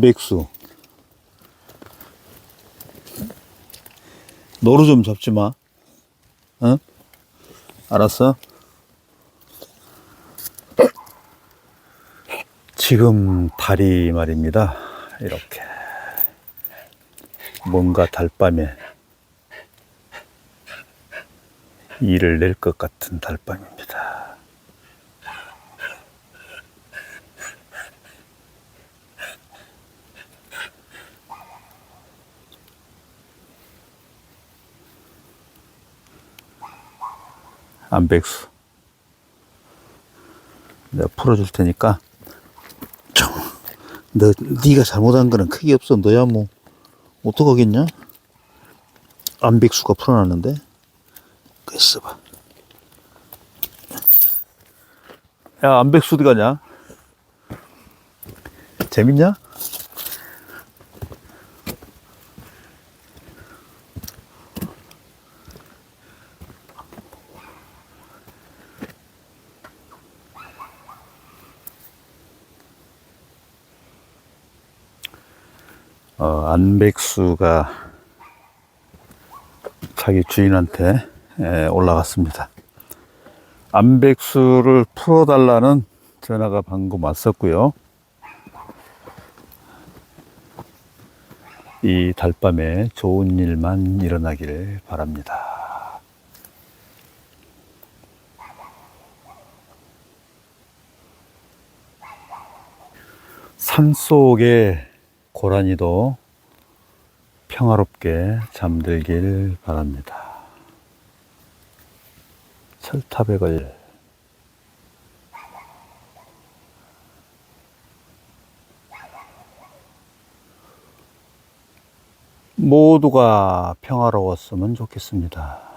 백수. 노루 좀 잡지 마. 어? 알았어? 지금 달이 말입니다. 이렇게. 뭔가 달밤에 일을 낼 것 같은 달밤입니다. 안백수. 내가 풀어줄 테니까 좀, 너 네가 잘못한 거는 크게 없어. 너야 뭐 어떡하겠냐? 안백수가 풀어놨는데 그 있어봐. 야 안백수 어디 가냐? 재밌냐? 어, 안백수가 자기 주인한테 에, 올라갔습니다. 안백수를 풀어달라는 전화가 방금 왔었고요. 이 달밤에 좋은 일만 일어나길 바랍니다. 산 속에 고라니도 평화롭게 잠들길 바랍니다. 철탑에 걸 모두가 평화로웠으면 좋겠습니다.